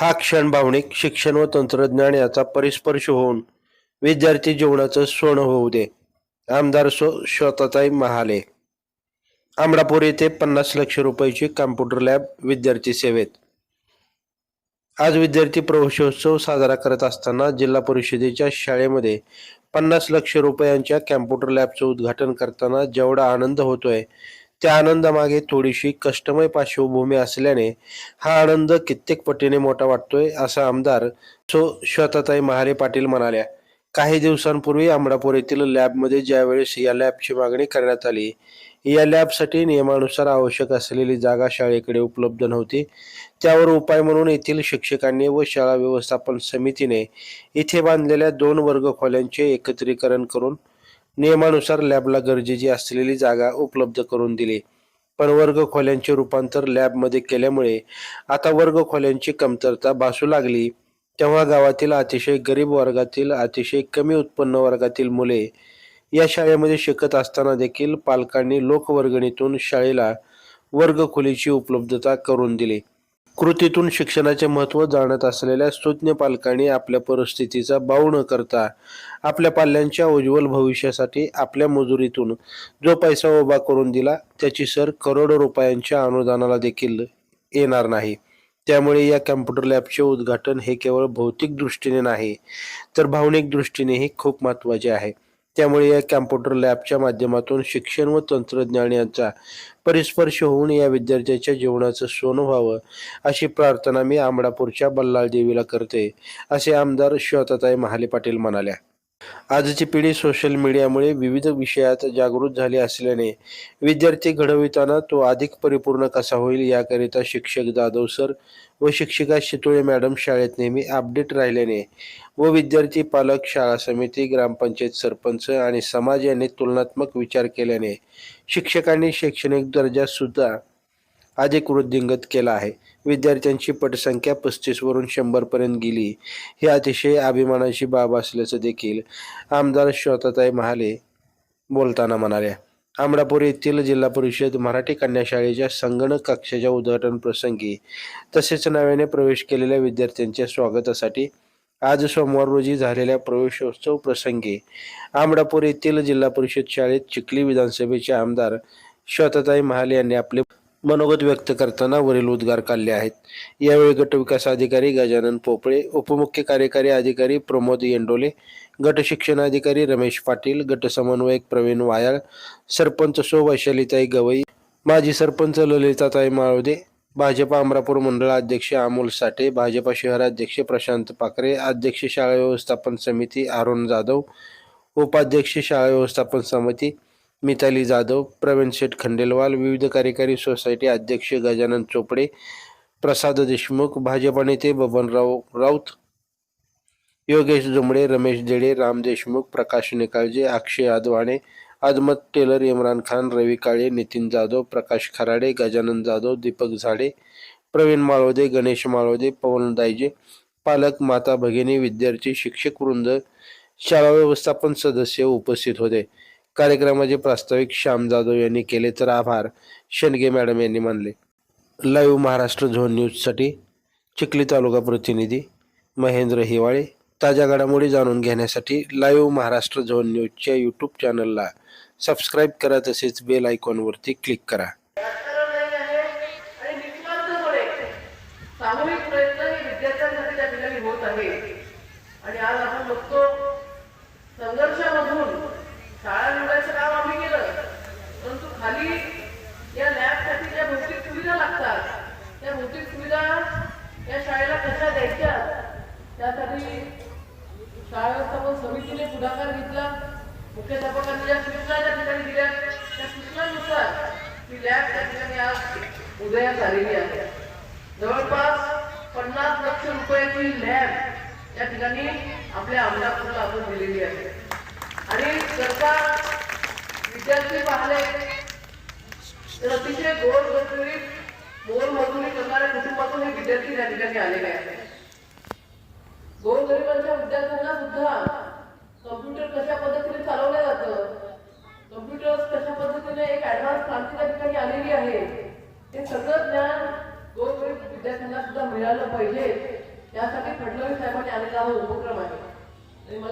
हा क्षण भावनिक शिक्षण व तंत्रज्ञान याचा परिस्पर्श होऊन विद्यार्थी जीवनाचं सोनं होऊ दे. आमदार स्व स्वतःताई महाले. आमडापूर येथे पन्नास लक्ष रुपयाची कॉम्प्युटर लॅब विद्यार्थी सेवेत. आज विद्यार्थी प्रवेशोत्सव साजरा करत असताना जिल्हा परिषदेच्या शाळेमध्ये पन्नास लक्ष रुपयांच्या कॅम्प्युटर लॅबचं उद्घाटन करताना जेवढा आनंद होतोय त्या आनंदामागे थोडीशी कष्टमय पार्श्वभूमी असल्याने हा आनंद कित्येक पटीने मोठा वाटतोय असं आमदार सो श्वेताताई महाले पाटील म्हणाल्या. काही दिवसांपूर्वी अमरापूर येथील लॅबमध्ये ज्यावेळेस या लॅबची मागणी करण्यात आली या लॅबसाठी नियमानुसार आवश्यक असलेली जागा शाळेकडे उपलब्ध नव्हती. त्यावर उपाय म्हणून येथील शिक्षकांनी व शाळा व्यवस्थापन समितीने इथे बांधलेल्या दोन वर्ग खोल्यांचे एकत्रीकरण करून नियमानुसार लॅबला गरजेची असलेली जागा उपलब्ध करून दिली. पण वर्ग खोल्यांचे रूपांतर लॅबमध्ये केल्यामुळे आता वर्ग खोल्यांची कमतरता भासू लागली. तेव्हा गावातील अतिशय गरीब वर्गातील अतिशय कमी उत्पन्न वर्गातील मुले या शाळेमध्ये शिकत असताना देखील पालकांनी लोकवर्गणीतून शाळेला वर्ग खोलीची उपलब्धता करून दिली. कृतीतून शिक्षणाचे महत्त्व जाणत असलेल्या सुज्ञ पालकांनी आपल्या परिस्थितीचा बाऊ न करता आपल्या पाल्यांच्या उज्ज्वल भविष्यासाठी आपल्या मजुरीतून जो पैसा उभा करून दिला त्याची सर करोडो रुपयांच्या अनुदानाला देखील येणार नाही. त्यामुळे या कॅम्प्युटर लॅबचे उद्घाटन हे केवळ भौतिक दृष्टीने नाही तर भावनिक दृष्टीनेही खूप महत्त्वाचे आहे. त्यामुळे या कॅम्प्युटर लॅबच्या माध्यमातून शिक्षण व तंत्रज्ञान यांचा परिस्पर्श होऊन या विद्यार्थ्याच्या जीवनाचं सोनं व्हावं अशी प्रार्थना मी आमडापूरच्या बल्लाळ देवीला करते असे आमदार श्वेताताई महाले पाटील म्हणाल्या. आजची पिढी सोशल मीडियामुळे विविध विषयात जागृत झाली असल्याने विद्यार्थी घडविताना तो अधिक परिपूर्ण कसा होईल याकरिता शिक्षक जाधव सर व शिक्षिका शितोळे मॅडम शाळेत नेहमी अपडेट राहिल्याने व विद्यार्थी पालक शाळा समिती ग्रामपंचायत सरपंच आणि समाज यांनी तुलनात्मक विचार केल्याने शिक्षकांनी शैक्षणिक दर्जा सुद्धा अधिक वृद्धिंगत केला आहे. विद्यार्थ्यांची पटसंख्या पस्तीसवरून शंभरपर्यंत गेली. ही अतिशय अभिमानाची बाब असल्याचं देखील आमदार श्रोताताई महाले बोलताना म्हणाल्या. आमडापूर येथील जिल्हा परिषद मराठी कन्या शाळेच्या संगणक कक्षाच्या उद्घाटन प्रसंगी तसेच नव्याने प्रवेश केलेल्या विद्यार्थ्यांच्या स्वागतासाठी आज सोमवार रोजी झालेल्या प्रवेशोत्सव प्रसंगी आमडापूर येथील जिल्हा परिषद शाळेत चिखली विधानसभेचे आमदार श्वताताई महाले यांनी आपले मनोगत व्यक्त करताना वरील उद्गार काढले आहेत. यावेळी गटविकास अधिकारी गजानन पोपळे उपमुख्य कार्यकारी अधिकारी प्रमोद येंडोले गट शिक्षण अधिकारी रमेश पाटील गट समन्वयक प्रवीण वायाळ सरपंच सो वैशालीताई गवई माजी सरपंच ललिताताई माळोदे भाजपा अमरापूर मंडळ अध्यक्ष अमोल साठे भाजपा शहराध्यक्ष प्रशांत पाकरे अध्यक्ष शाळा व्यवस्थापन समिती अरुण जाधव उपाध्यक्ष शाळा व्यवस्थापन समिती मिताली जाधव प्रवीण शेठ खंडेलवाल विविध कार्यकारी सोसायटी अध्यक्ष गजानन चोपडे प्रसाद देशमुख भाजपा नेते बबनराव राऊत योगेश जुमडे रमेश देडे राम देशमुख प्रकाश निकाळजे अक्षय आदवाणे आजमत टेलर इम्रान खान रवी काळे नितीन जाधव प्रकाश खराडे गजानन जाधव दीपक झाडे प्रवीण माळवदे गणेश माळवदे पवन दायजे पालक माता भगिनी विद्यार्थी शिक्षक वृंद शाळा व्यवस्थापन सदस्य उपस्थित होते. कार्यक्रमाचे प्रास्ताविक श्याम जाधव यांनी केले तर आभार शेंडगे मॅडम यांनी मानले. लाईव्ह महाराष्ट्र झोन न्यूजसाठी चिखली तालुका प्रतिनिधी महेंद्र हिवाळे. ताज्या घडामोडी जाणून घेण्यासाठी लाईव्ह महाराष्ट्र झोन न्यूजच्या यूट्यूब चॅनलला सबस्क्राईब करा तसेच बेल आयकॉनवरती क्लिक करा. सामूहिक प्रयत्न हे विद्यार्थ्यांसाठी त्या ठिकाणी होत आहे आणि आज आपण बघतो संघर्षामधून शाळा निवडायचं काम आम्ही केलं परंतु खाली या लॅबसाठी ज्या भौतिक सुविधा लागतात त्या भौतिक सुविधा या शाळेला कशा द्यायच्या त्यासाठी शाळा व्यवस्थापन समितीने पुढाकार घेतला. मुख्याध्यापकांनी ज्या सूचना त्या ठिकाणी दिल्या त्या सूचनांनुसार ही लॅब त्या ठिकाणी आज उदयास आलेली आहे. जवळपास पन्नास लक्ष रुपयाची लॅब या ठिकाणी आपल्या अमलापूरला आपण दिलेली आहे. आणि सरकार विद्यार्थी पाहिले तर अतिशय गोर गरगरीत मोल मजुरी करणाऱ्या कुटुंबातून हे विद्यार्थी त्या ठिकाणी आलेले आहेत. गोरगरिबांच्या विद्यार्थ्यांना सुद्धा कम्प्युटर कशा पद्धतीने चालवलं जातं? कम्प्युटर्स कशा पद्धतीने एक ऍडव्हान्स क्रांती त्या ठिकाणी आलेली आहे? हे सगळं ज्ञान गोरगरीब विद्यार्थ्यांना सुद्धा मिळालं पाहिजे. यासाठी फडणवीस साहेबांनी आलेला हा उपक्रम आहे. आणि मला